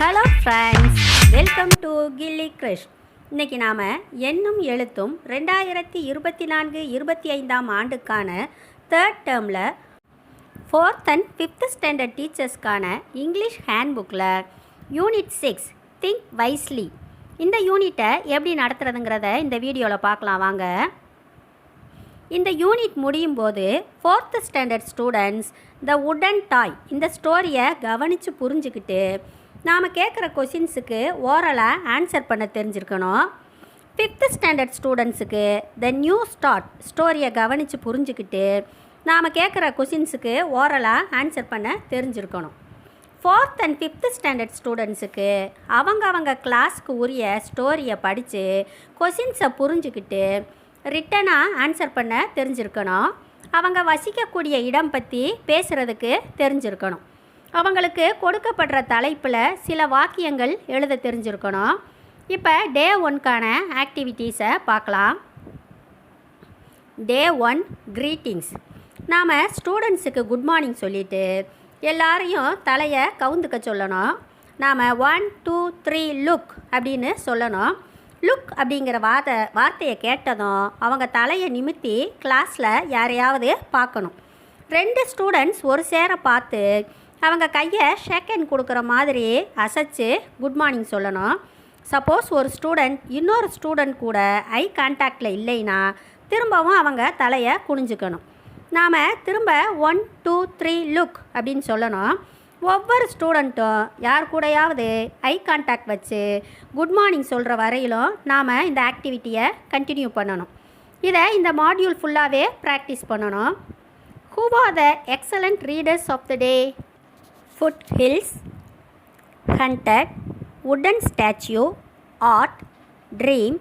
Hello friends welcome to Gilli Krish இன்றைக்கி நாம் எண்ணும் எழுத்தும் ரெண்டாயிரத்தி இருபத்தி நான்கு இருபத்தி ஐந்தாம் ஆண்டுக்கான தேர்ட் டேர்மில் ஃபோர்த் அண்ட் ஃபிஃப்த் ஸ்டாண்டர்ட் டீச்சர்ஸ்க்கான இங்கிலீஷ் ஹேண்ட்புக்கில் யூனிட் சிக்ஸ் திங்க் வைஸ்லி இந்த யூனிட்டை எப்படி நடத்துறதுங்கிறத இந்த வீடியோவில் பார்க்கலாம் வாங்க. இந்த யூனிட் முடியும் போது ஃபோர்த்து ஸ்டாண்டர்ட் ஸ்டூடெண்ட்ஸ் த உடன் டாய் இந்த ஸ்டோரியை கவனித்து புரிஞ்சுக்கிட்டு நாம் கேட்குற கொஷின்ஸுக்கு ஓரலாக ஆன்சர் பண்ண தெரிஞ்சிருக்கணும். ஃபிஃப்த்து ஸ்டாண்டர்ட் ஸ்டூடெண்ட்ஸுக்கு த நியூ ஸ்டார்ட் ஸ்டோரியை கவனித்து புரிஞ்சுக்கிட்டு நாம் கேட்குற கொஷின்ஸுக்கு ஓரலாக ஆன்சர் பண்ண தெரிஞ்சிருக்கணும். ஃபோர்த் அண்ட் ஃபிஃப்த்து ஸ்டாண்டர்ட் ஸ்டூடெண்ட்ஸுக்கு அவங்க அவங்க கிளாஸ்க்கு உரிய ஸ்டோரியை படித்து கொஷின்ஸை புரிஞ்சுக்கிட்டு ரிட்டனாக ஆன்சர் பண்ண தெரிஞ்சிருக்கணும். அவங்க வசிக்கக்கூடிய இடம் பற்றி பேசுகிறதுக்கு தெரிஞ்சிருக்கணும். அவங்களுக்கு கொடுக்கப்படுற தலைப்பில் சில வாக்கியங்கள் எழுத தெரிஞ்சிருக்கணும். இப்போ டே ஒன்க்கான ஆக்டிவிட்டீஸை பார்க்கலாம் டே ஒன் க்ரீட்டிங்ஸ். நாம் ஸ்டூடெண்ட்ஸுக்கு குட் மார்னிங் சொல்லிவிட்டு எல்லாரையும் தலையை கவுந்துக்க சொல்லணும். நாம் ஒன் டூ த்ரீ லுக் அப்படின்னு சொல்லணும். லுக் அப்படிங்கிற வார்த்தை வார்த்தையை கேட்டதும் அவங்க தலையை நிமித்தி கிளாஸில் யாரையாவது பார்க்கணும். ரெண்டு ஸ்டூடெண்ட்ஸ் ஒரு சேர பார்த்து அவங்க கையை ஷேக்கன் கொடுக்குற மாதிரி அசைச்சு குட் மார்னிங் சொல்லணும். சப்போஸ் ஒரு ஸ்டூடெண்ட் இன்னொரு ஸ்டூடெண்ட் கூட ஐ கான்டாக்டில் இல்லைன்னா திரும்பவும் அவங்க தலையை குனிஞ்சுக்கணும். நாம் திரும்ப ஒன் டூ த்ரீ லுக் அப்படின்னு சொல்லணும். ஒவ்வொரு ஸ்டூடெண்ட்டும் யார் கூடயாவது ஐ கான்டாக்ட் வச்சு குட் மார்னிங் சொல்கிற வரையிலும் நாம் இந்த ஆக்டிவிட்டியை கண்டினியூ பண்ணணும். இதை இந்த மாடியூல் ஃபுல்லாகவே ப்ராக்டிஸ் பண்ணணும். Who are the excellent readers of the day foot hills hunted உடன் statue art dream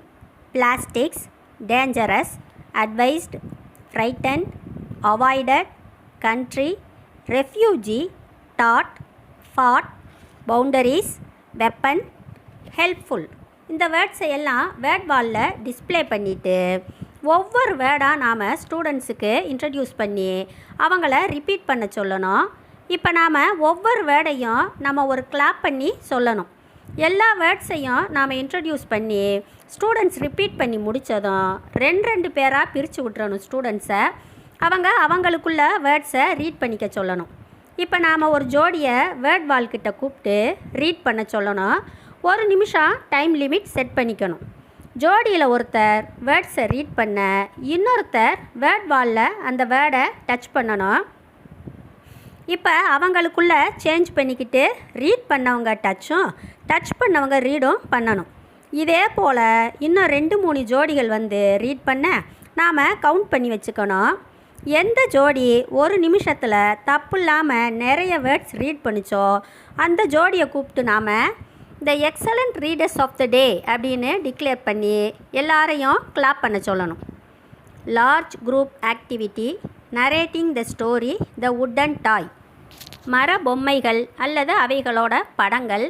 plastics dangerous advised frighten avoided country refugee dot fat boundaries weapon helpful இந்த வேர்ட்ஸை எல்லாம் வேர்ட் வாலில் டிஸ்ப்ளே பண்ணிவிட்டு ஒவ்வொரு வேர்டாக நாம் ஸ்டூடெண்ட்ஸுக்கு இன்ட்ரடியூஸ் பண்ணி அவங்கள ரிப்பீட் பண்ண சொல்லணும். இப்போ நாம் ஒவ்வொரு வேர்டையும் நம்ம ஒரு கிளாப் பண்ணி சொல்லணும். எல்லா வேர்ட்ஸையும் நாம் இன்ட்ரடியூஸ் பண்ணி ஸ்டூடெண்ட்ஸ் ரிப்பீட் பண்ணி முடித்ததும் ரெண்டு ரெண்டு பேராக பிரித்து விட்றணும் ஸ்டூடெண்ட்ஸை அவங்க அவங்களுக்குள்ள வேர்ட்ஸை ரீட் பண்ணிக்க சொல்லணும். இப்போ நாம் ஒரு ஜோடியை வேர்ட் வால்கிட்ட கூப்பிட்டு ரீட் பண்ண சொல்லணும். ஒரு நிமிஷம் டைம் லிமிட் செட் பண்ணிக்கணும். ஜோடியில் ஒருத்தர் வேர்ட்ஸை ரீட் பண்ண இன்னொருத்தர் வேர்ட் வாலில் அந்த வேர்டை டச் பண்ணணும். இப்போ அவங்களுக்குள்ள சேஞ்ச் பண்ணிக்கிட்டு ரீட் பண்ணவங்க டச்சும் டச் பண்ணவங்க ரீடும் பண்ணணும். இதே போல் இன்னும் ரெண்டு மூணு ஜோடிகள் வந்து ரீட் பண்ண நாம் கவுண்ட் பண்ணி வச்சுக்கணும். எந்த ஜோடி ஒரு நிமிஷத்தில் தப்பு இல்லாமல் நிறைய வேர்ட்ஸ் ரீட் பண்ணிச்சோ அந்த ஜோடியை கூப்பிட்டு நாம் the excellent readers of the day அப்படின்னு டிக்ளேர் பண்ணி எல்லாரையும் கிளாப் பண்ண சொல்லணும். Large group activity narrating the story the wooden toy மர பொம்மைகள் அல்லது அவைகளோட படங்கள்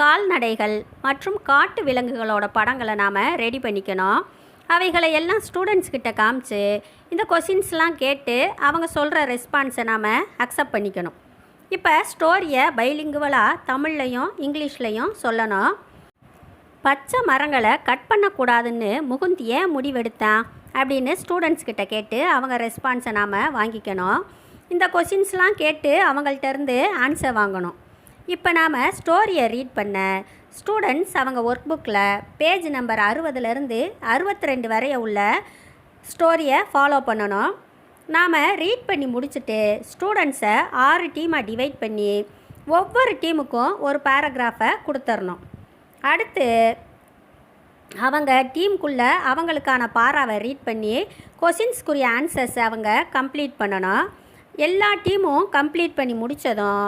கால்நடைகள் மற்றும் காட்டு விலங்குகளோட படங்களை நாம் ரெடி பண்ணிக்கணும். அவைகளை எல்லாம் ஸ்டூடெண்ட்ஸ் கிட்ட காமிச்சு இந்த கொஷின்ஸ்லாம் கேட்டு அவங்க சொல்கிற ரெஸ்பான்ஸை நாம் அக்செப்ட் பண்ணிக்கணும். இப்போ ஸ்டோரியை பைலிங்குவலாக தமிழ்லையும் இங்கிலீஷ்லையும் சொல்லணும். பச்சை மரங்களை கட் பண்ணக்கூடாதுன்னு முகுந்த் ஏன் முடிவெடுத்தான் அப்படின்னு ஸ்டூடெண்ட்ஸ் கிட்ட கேட்டு அவங்க ரெஸ்பான்ஸை நாம் வாங்கிக்கணும். இந்த கொஷின்ஸ்லாம் கேட்டு அவங்கள்ட்ட இருந்து ஆன்சர் வாங்கணும். இப்போ நாம் ஸ்டோரியை ரீட் பண்ண ஸ்டூடெண்ட்ஸ் அவங்க ஒர்க் புக்கில் பேஜ் நம்பர் அறுபதுலேருந்து அறுபத்தி ரெண்டு வரைய உள்ள ஸ்டோரியை ஃபாலோ பண்ணணும். நாம் ரீட் பண்ணி முடிச்சுட்டு ஸ்டூடெண்ட்ஸை ஆறு டீமாக டிவைட் பண்ணி ஒவ்வொரு டீமுக்கும் ஒரு பேராகிராஃபை கொடுத்துர்ணும். அடுத்து அவங்க டீமுக்குள்ளே அவங்களுக்கான பாராவை ரீட் பண்ணி கொஷின்ஸ்க்குரிய ஆன்சர்ஸை அவங்க கம்ப்ளீட் பண்ணணும். எல்லா டீமும் கம்ப்ளீட் பண்ணி முடித்ததும்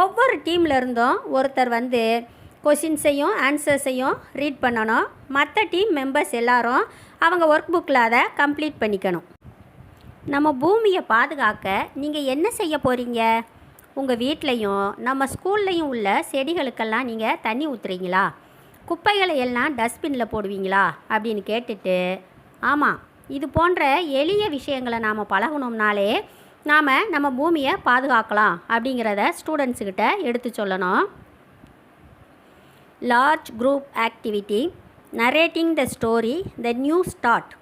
ஒவ்வொரு டீமில் இருந்தும் ஒருத்தர் வந்து கொஷின்ஸையும் ஆன்சர்ஸையும் ரீட் பண்ணணும். மற்ற டீம் மெம்பர்ஸ் எல்லாரும் அவங்க ஒர்க் புக்கில் அதை கம்ப்ளீட் பண்ணிக்கணும். நம்ம பூமியை பாதுகாக்க நீங்கள் என்ன செய்ய போகிறீங்க உங்கள் வீட்லேயும் நம்ம ஸ்கூல்லையும் உள்ள செடிகளுக்கெல்லாம் நீங்கள் தண்ணி ஊற்றுறீங்களா குப்பைகளை எல்லாம் டஸ்ட்பினில் போடுவீங்களா? அப்படின்னு கேட்டுட்டு ஆமாம் இது போன்ற எளிய விஷயங்களை நாம் பழகணும்னாலே நாம் நம்ம பூமியை பாதுகாக்கலாம் அப்படிங்கிறத ஸ்டூடெண்ட்ஸுக்கிட்ட எடுத்து சொல்லணும். Large group activity narrating the story the new start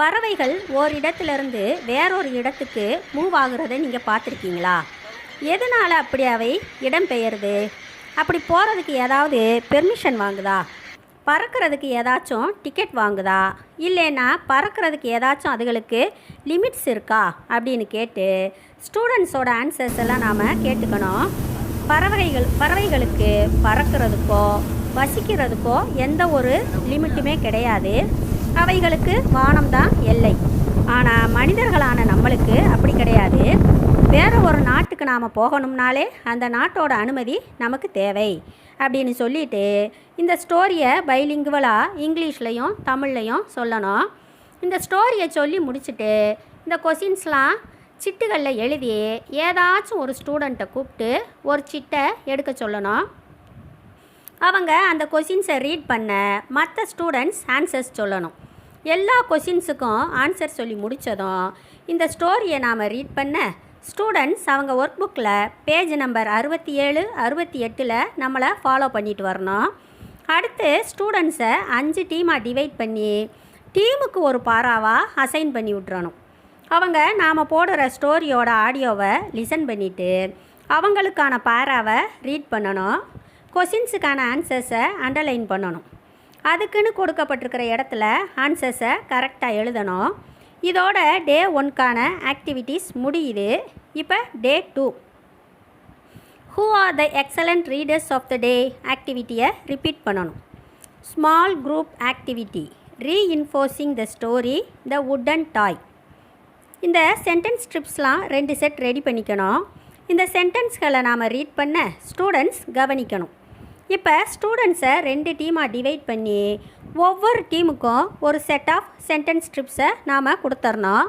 பறவைகள் ஓரிடத்துலேருந்து வேறொரு இடத்துக்கு மூவ் ஆகுறதை நீங்கள் பார்த்துருக்கீங்களா? எதனால் அப்படி அவை இடம்பெயருது? அப்படி போகிறதுக்கு ஏதாவது பெர்மிஷன் வாங்குதா? பறக்கிறதுக்கு ஏதாச்சும் டிக்கெட் வாங்குதா? இல்லைன்னா பறக்கிறதுக்கு ஏதாச்சும் அதுகளுக்கு லிமிட்ஸ் இருக்கா? அப்படின்னு கேட்டு ஸ்டூடெண்ட்ஸோட ஆன்சர்ஸ் எல்லாம் நாம் கேட்டுக்கணும். பறவைகள் பறவைகளுக்கு பறக்கிறதுக்கோ வசிக்கிறதுக்கோ எந்த ஒரு லிமிட்டுமே கிடையாது. அவைகளுக்கு வானம்தான் எல்லை. ஆனால் மனிதர்களான நம்மளுக்கு அப்படி கிடையாது. வேறு ஒரு நாட்டுக்கு நாம் போகணும்னாலே அந்த நாட்டோட அனுமதி நமக்கு தேவை. அப்படின்னு சொல்லிட்டு இந்த ஸ்டோரியை பைலிங்குவலாக இங்கிலீஷ்லையும் தமிழ்லையும் சொல்லணும். இந்த ஸ்டோரியை சொல்லி முடிச்சுட்டு இந்த கொஷின்ஸ்லாம் சிட்டுகளில் எழுதி ஏதாச்சும் ஒரு ஸ்டூடெண்ட்டை கூப்பிட்டு ஒரு சிட்டை எடுக்க சொல்லணும். அவங்க அந்த கொஷின்ஸை ரீட் பண்ண மற்ற ஸ்டூடெண்ட்ஸ் ஆன்சர்ஸ் சொல்லணும். எல்லா கொஷின்ஸுக்கும் ஆன்சர் சொல்லி முடித்ததும் இந்த ஸ்டோரியை நாம் ரீட் பண்ண ஸ்டூடெண்ட்ஸ் அவங்க ஒர்க் புக்கில் பேஜ் நம்பர் அறுபத்தி ஏழு அறுபத்தி எட்டில் நம்மளை ஃபாலோ பண்ணிட்டு வரணும். அடுத்து ஸ்டூடெண்ட்ஸை அஞ்சு டீமாக டிவைட் பண்ணி டீமுக்கு ஒரு பாராவாக அசைன் பண்ணி விட்றணும் அவங்க நாம் போடுற ஸ்டோரியோட ஆடியோவை லிசன் பண்ணிவிட்டு அவங்களுக்கான பாராவை ரீட் பண்ணணும். கொஷின்ஸுக்கான ஆன்சர்ஸை அண்டர்லைன் பண்ணணும். அதுக்குன்னு கொடுக்கப்பட்டிருக்கிற இடத்துல ஆன்சர்ஸை கரெக்டாக எழுதணும். இதோட டே ஒன்க்கான ஆக்டிவிட்டீஸ் முடியுது. இப்போ day two. Who are the excellent readers of the day ஆக்டிவிட்டியை repeat பண்ணணும். Small group activity reinforcing the story the wooden toy இந்த சென்டென்ஸ் ஸ்ட்ரிப்ஸ்லாம் ரெண்டு செட் ரெடி பண்ணிக்கணும். இந்த சென்டென்ஸ்களை நாம் ரீட் பண்ண ஸ்டூடெண்ட்ஸ் கவனிக்கணும். இப்போ ஸ்டூடெண்ட்ஸை ரெண்டு டீமாக டிவைட் பண்ணி ஒவ்வொரு டீமுக்கும் ஒரு செட் ஆஃப் சென்டென்ஸ் ஸ்ட்ரிப்ஸை நாம் கொடுத்துர்ணும்.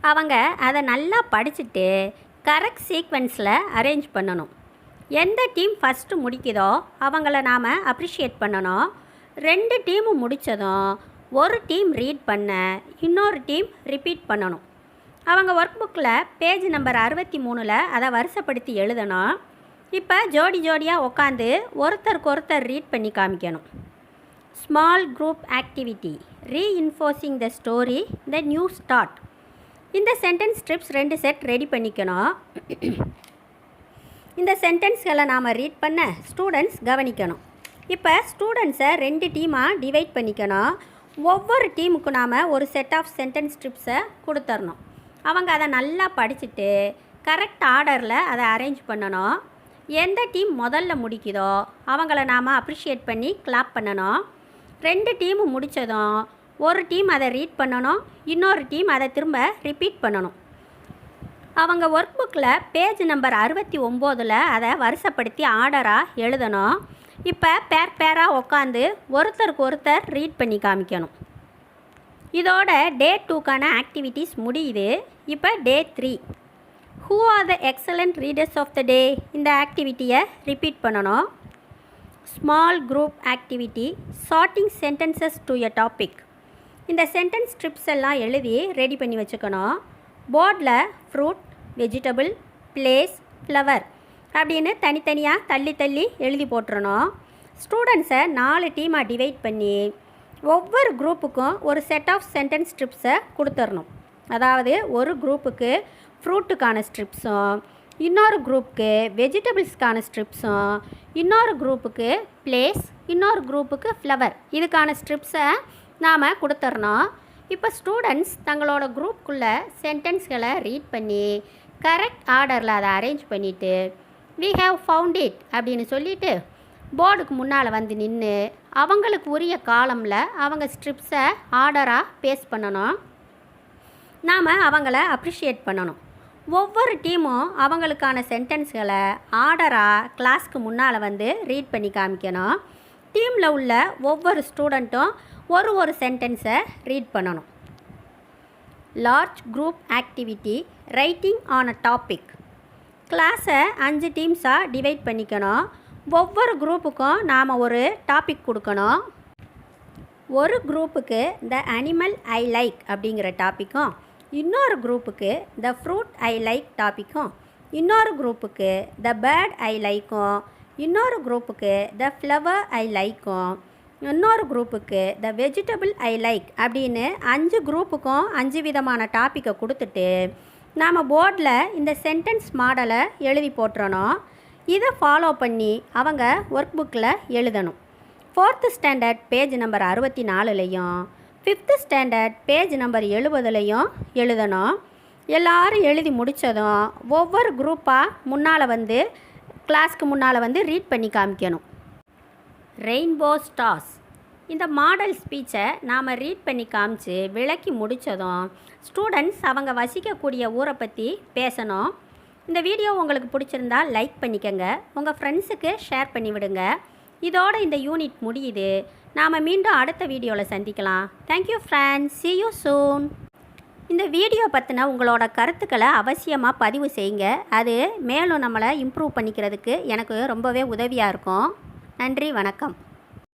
அவங்க அதை நல்லா படிச்சுட்டு கரெக்ட் சீக்வென்ஸில் அரேஞ்ச் பண்ணணும். எந்த டீம் ஃபஸ்ட்டு முடிக்குதோ அவங்கள நாம் அப்ரிஷியேட் பண்ணணும். ரெண்டு டீமும் முடித்ததும் ஒரு டீம் ரீட் பண்ண இன்னொரு டீம் ரிப்பீட் பண்ணணும். அவங்க ஒர்க் புக்கில் பேஜ் நம்பர் அறுபத்தி மூணில் அதை வருஷப்படுத்தி எழுதணும். இப்போ ஜோடி ஜோடியாக உட்காந்து ஒருத்தருக்கு ஒருத்தர் ரீட் பண்ணி காமிக்கணும். Small group activity reinforcing the story the new start இந்த சென்டென்ஸ் ஸ்ட்ரிப்ஸ் ரெண்டு செட் ரெடி பண்ணிக்கணும். இந்த சென்டென்ஸ்களை நாம் ரீட் பண்ண ஸ்டூடெண்ட்ஸ் கவனிக்கணும். இப்போ ஸ்டூடெண்ட்ஸை ரெண்டு டீமாக டிவைட் பண்ணிக்கணும். ஒவ்வொரு டீமுக்கும் நாம் ஒரு செட் ஆஃப் சென்டென்ஸ் ஸ்ட்ரிப்ஸை கொடுத்துர்ணும். அவங்க அதை நல்லா படிச்சுட்டு கரெக்ட் ஆர்டரில் அதை அரேஞ்ச் பண்ணணும். எந்த டீம் முதல்ல முடிக்குதோ அவங்கள நாம் அப்ரிஷியேட் பண்ணி கிளாப் பண்ணணும். ரெண்டு டீமும் முடித்ததும் ஒரு டீம் அதை ரீட் பண்ணணும் இன்னொரு டீம் அதை திரும்ப ரிப்பீட் பண்ணணும். அவங்க ஒர்க் புக்கில் பேஜ் நம்பர் அறுபத்தி ஒம்போதில் அதை வருஷப்படுத்தி ஆர்டராக எழுதணும். இப்போ பேர் பேராக உட்காந்து ஒருத்தருக்கு ஒருத்தர் ரீட் பண்ணி காமிக்கணும். இதோட டே டூக்கான ஆக்டிவிட்டீஸ் முடியுது. இப்போ day three who are the excellent readers of the day இந்த ஆக்டிவிட்டியை ரிப்பீட் பண்ணணும். Small group activity sorting sentences to a topic இந்த சென்டென்ஸ் ஸ்ட்ரிப்ஸ் எல்லாம் எழுதி ரெடி பண்ணி வச்சுக்கணும். போர்டில் ஃப்ரூட் வெஜிடபிள் பிளேஸ் ஃப்ளவர் அப்படின்னு தனித்தனியாக தள்ளி தள்ளி எழுதி போட்டுறணும். ஸ்டூடெண்ட்ஸை நாலு டீமாக டிவைட் பண்ணி ஒவ்வொரு குரூப்புக்கும் ஒரு செட் ஆஃப் சென்டென்ஸ் ஸ்ட்ரிப்ஸை கொடுத்துடணும் அதாவது ஒரு குரூப்புக்கு ஃப்ரூட்டுக்கான ஸ்ட்ரிப்ஸும் இன்னொரு குரூப்புக்கு வெஜிடபிள்ஸ்க்கான ஸ்ட்ரிப்ஸும் இன்னொரு குரூப்புக்கு பிளேஸ் இன்னொரு குரூப்புக்கு ஃப்ளவர் இதுக்கான ஸ்ட்ரிப்ஸை நாம் கொடுத்துட்றோம் இப்போ ஸ்டூடெண்ட்ஸ் தங்களோட குரூப்புக்குள்ளே சென்டென்ஸ்களை ரீட் பண்ணி கரெக்ட் ஆர்டரில் அதை அரேஞ்ச் பண்ணிவிட்டு வி ஹேவ் ஃபவுண்ட் இட் அப்படின்னு சொல்லிவிட்டு போர்டுக்கு முன்னால் வந்து நின்று அவங்களுக்கு உரிய காலமில் அவங்க ஸ்ட்ரிப்ஸை ஆர்டராக பேஸ் பண்ணணும். நாம் அவங்கள அப்ரிஷியேட் பண்ணணும். ஒவ்வொரு டீமும் அவங்களுக்கான சென்டென்ஸ்களை ஆர்டராக கிளாஸ்க்கு முன்னால் வந்து ரீட் பண்ணி காமிக்கணும். டீமில் உள்ள ஒவ்வொரு ஸ்டூடெண்ட்டும் ஒரு ஒரு சென்டென்ஸை ரீட் பண்ணணும். Large group activity writing on a topic. கிளாஸை அஞ்சு டீம்ஸாக டிவைட் பண்ணிக்கணும். ஒவ்வொரு குரூப்புக்கும் நாம் ஒரு டாபிக் கொடுக்கணும். ஒரு குரூப்புக்கு த அனிமல் ஐ லைக் அப்படிங்கிற டாப்பிக்கும் இன்னொரு குரூப்புக்கு த ஃப்ரூட் ஐ லைக் டாப்பிக்கும் இன்னொரு குரூப்புக்கு த பேர்ட் ஐ லைக்கும் இன்னொரு குரூப்புக்கு த ஃப்ளவர் ஐ லைக்கும் இன்னொரு குரூப்புக்கு த வெஜிடபிள் ஐ லைக் அப்படின்னு அஞ்சு குரூப்புக்கும் அஞ்சு விதமான டாப்பிக்கை கொடுத்துட்டு நாம் போர்டில் இந்த சென்டென்ஸ் மாடலை எழுதி போட்டுறணும். இதை ஃபாலோ பண்ணி அவங்க ஒர்க் புக்கில் எழுதணும். ஃபோர்த்து ஸ்டாண்டர்ட் பேஜ் நம்பர் அறுபத்தி நாலுலேயும் ஃபிஃப்த்து ஸ்டாண்டர்ட் பேஜ் நம்பர் எழுபதுலையும் எழுதணும். எல்லாரும் எழுதி முடித்ததும் ஒவ்வொரு குரூப்பாக முன்னால் வந்து கிளாஸ்க்கு முன்னால் வந்து ரீட் பண்ணி காமிக்கணும். ரெயின்போ ஸ்டார்ஸ் இந்த மாடல் ஸ்பீச்சை நாம் ரீட் பண்ணி காமிச்சு விளக்கி முடித்ததும் ஸ்டூடெண்ட்ஸ் அவங்க வசிக்கக்கூடிய ஊரை பற்றி பேசணும். இந்த வீடியோ உங்களுக்கு பிடிச்சிருந்தா லைக் பண்ணிக்கங்க. உங்கள் ஃப்ரெண்ட்ஸுக்கு ஷேர் பண்ணிவிடுங்க. இதோட இந்த யூனிட் முடியுது. நாம் மீண்டும் அடுத்த வீடியோவில் சந்திக்கலாம். Thank you friends see you soon இந்த வீடியோ பற்றின உங்களோட கருத்துக்களை அவசியமாக பதிவு செய்யுங்க. அது மேலும் நம்மளை இம்ப்ரூவ் பண்ணிக்கிறதுக்கு எனக்கு ரொம்பவே உதவியாக இருக்கும். நன்றி வணக்கம்.